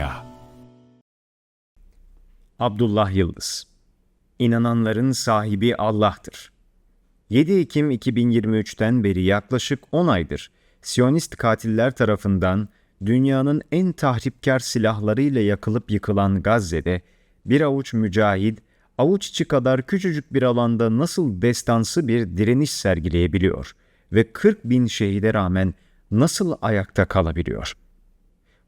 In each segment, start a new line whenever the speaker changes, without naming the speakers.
Fatiha
Abdullah Yıldız İnananların sahibi Allah'tır. 7 Ekim 2023'ten beri yaklaşık 10 aydır Siyonist katiller tarafından dünyanın en tahripkar silahlarıyla yakılıp yıkılan Gazze'de bir avuç mücahid, avuç içi kadar küçücük bir alanda nasıl destansı bir direniş sergileyebiliyor ve 40 bin şehide rağmen nasıl ayakta kalabiliyor?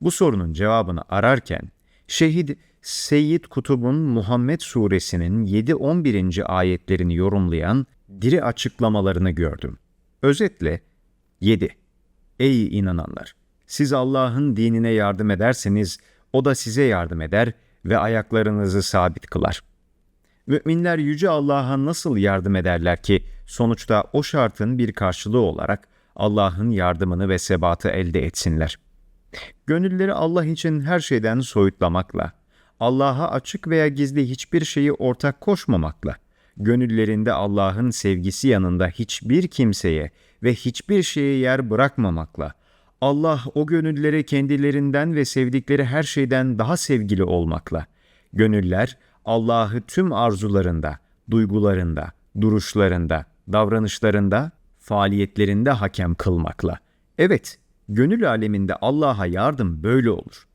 Bu sorunun cevabını ararken şehit Seyyid Kutub'un Muhammed suresinin 7-11. ayetlerini yorumlayan diri açıklamalarını gördüm. Özetle 7. Ey inananlar! Siz Allah'ın dinine yardım ederseniz o da size yardım eder ve ayaklarınızı sabit kılar. Müminler yüce Allah'a nasıl yardım ederler ki sonuçta o şartın bir karşılığı olarak Allah'ın yardımını ve sebatı elde etsinler. Gönülleri Allah için her şeyden soyutlamakla, Allah'a açık veya gizli hiçbir şeyi ortak koşmamakla, gönüllerinde Allah'ın sevgisi yanında hiçbir kimseye ve hiçbir şeye yer bırakmamakla, Allah o gönüllere kendilerinden ve sevdikleri her şeyden daha sevgili olmakla, gönüller Allah'ı tüm arzularında, duygularında, duruşlarında, davranışlarında, faaliyetlerinde hakem kılmakla. Evet, gönül aleminde Allah'a yardım böyle olur.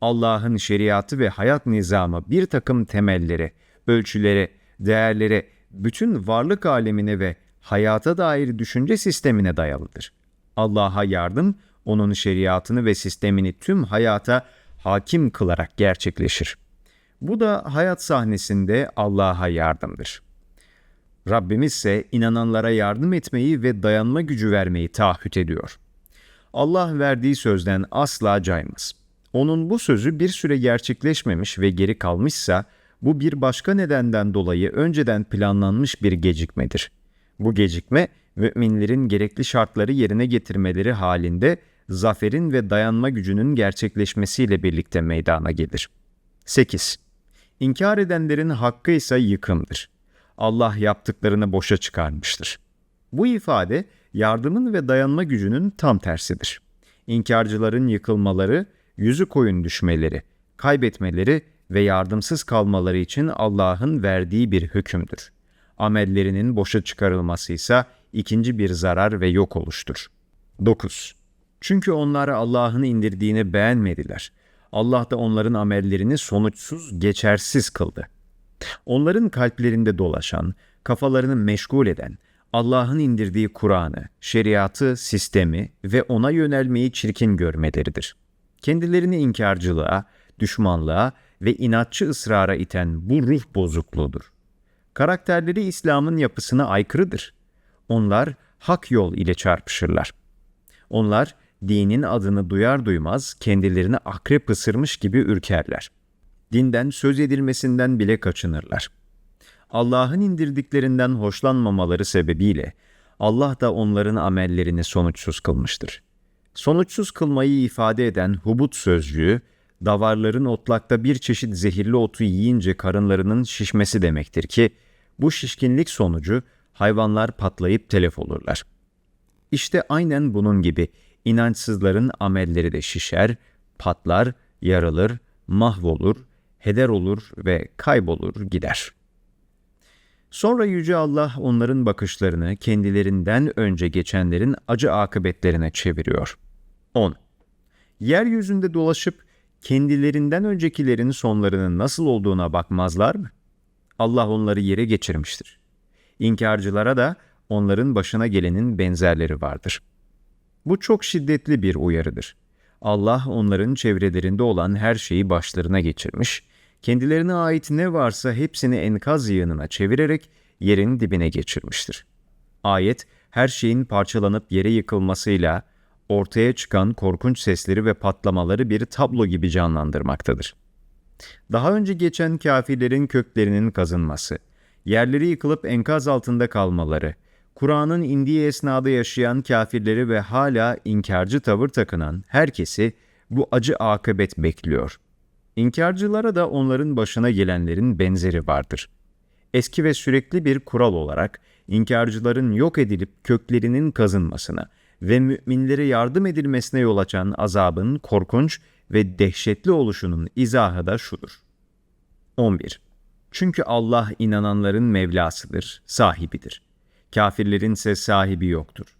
Allah'ın şeriatı ve hayat nizamı bir takım temellere, ölçülere, değerlere, bütün varlık alemine ve hayata dair düşünce sistemine dayalıdır. Allah'a yardım, onun şeriatını ve sistemini tüm hayata hakim kılarak gerçekleşir. Bu da hayat sahnesinde Allah'a yardımdır. Rabbimiz ise inananlara yardım etmeyi ve dayanma gücü vermeyi taahhüt ediyor. Allah verdiği sözden asla caymaz. Onun bu sözü bir süre gerçekleşmemiş ve geri kalmışsa bu bir başka nedenden dolayı önceden planlanmış bir gecikmedir. Bu gecikme müminlerin gerekli şartları yerine getirmeleri halinde zaferin ve dayanma gücünün gerçekleşmesiyle birlikte meydana gelir. 8. İnkar edenlerin hakkı ise yıkımdır. Allah yaptıklarını boşa çıkarmıştır. Bu ifade yardımın ve dayanma gücünün tam tersidir. İnkarcıların yıkılmaları, yüzü koyun düşmeleri, kaybetmeleri ve yardımsız kalmaları için Allah'ın verdiği bir hükümdür. Amellerinin boşa çıkarılması ise ikinci bir zarar ve yok oluştur. 9. Çünkü onlar Allah'ın indirdiğini beğenmediler. Allah da onların amellerini sonuçsuz, geçersiz kıldı. Onların kalplerinde dolaşan, kafalarını meşgul eden, Allah'ın indirdiği Kur'an'ı, şeriatı, sistemi ve ona yönelmeyi çirkin görmeleridir. Kendilerini inkarcılığa, düşmanlığa ve inatçı ısrara iten bu ruh bozukluğudur. Karakterleri İslam'ın yapısına aykırıdır. Onlar hak yol ile çarpışırlar. Onlar dinin adını duyar duymaz kendilerini akrep ısırmış gibi ürkerler. Dinden söz edilmesinden bile kaçınırlar. Allah'ın indirdiklerinden hoşlanmamaları sebebiyle Allah da onların amellerini sonuçsuz kılmıştır. Sonuçsuz kılmayı ifade eden hubut sözcüğü, davarların otlakta bir çeşit zehirli otu yiyince karınlarının şişmesi demektir ki, bu şişkinlik sonucu hayvanlar patlayıp telef olurlar. İşte aynen bunun gibi inançsızların amelleri de şişer, patlar, yarılır, mahvolur, heder olur ve kaybolur gider. Sonra Yüce Allah onların bakışlarını kendilerinden önce geçenlerin acı akıbetlerine çeviriyor. 10. Yeryüzünde dolaşıp kendilerinden öncekilerin sonlarının nasıl olduğuna bakmazlar mı? Allah onları yere geçirmiştir. İnkarcılara da onların başına gelenin benzerleri vardır. Bu çok şiddetli bir uyarıdır. Allah onların çevrelerinde olan her şeyi başlarına geçirmiş, kendilerine ait ne varsa hepsini enkaz yığınına çevirerek yerin dibine geçirmiştir. Ayet, her şeyin parçalanıp yere yıkılmasıyla ortaya çıkan korkunç sesleri ve patlamaları bir tablo gibi canlandırmaktadır. Daha önce geçen kafirlerin köklerinin kazınması, yerleri yıkılıp enkaz altında kalmaları, Kur'an'ın indiği esnada yaşayan kafirleri ve hala inkarcı tavır takınan herkesi bu acı akıbet bekliyor. İnkarcılara da onların başına gelenlerin benzeri vardır. Eski ve sürekli bir kural olarak inkarcıların yok edilip köklerinin kazınmasına ve müminlere yardım edilmesine yol açan azabın korkunç ve dehşetli oluşunun izahı da şudur. 11. Çünkü Allah inananların Mevlasıdır, sahibidir. Kafirlerin ise sahibi yoktur.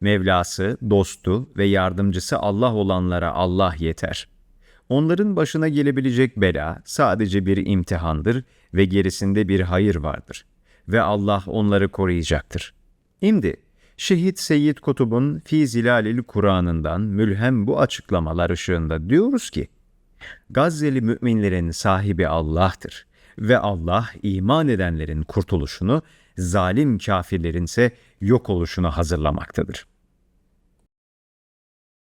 Mevlası, dostu ve yardımcısı Allah olanlara Allah yeter. Onların başına gelebilecek bela sadece bir imtihandır ve gerisinde bir hayır vardır. Ve Allah onları koruyacaktır. Şimdi, Şehit Seyyid Kutub'un Fi Zilalil Kur'an'ından mülhem bu açıklamalar ışığında diyoruz ki, Gazze'li müminlerin sahibi Allah'tır ve Allah iman edenlerin kurtuluşunu, zalim kafirlerin ise yok oluşunu hazırlamaktadır.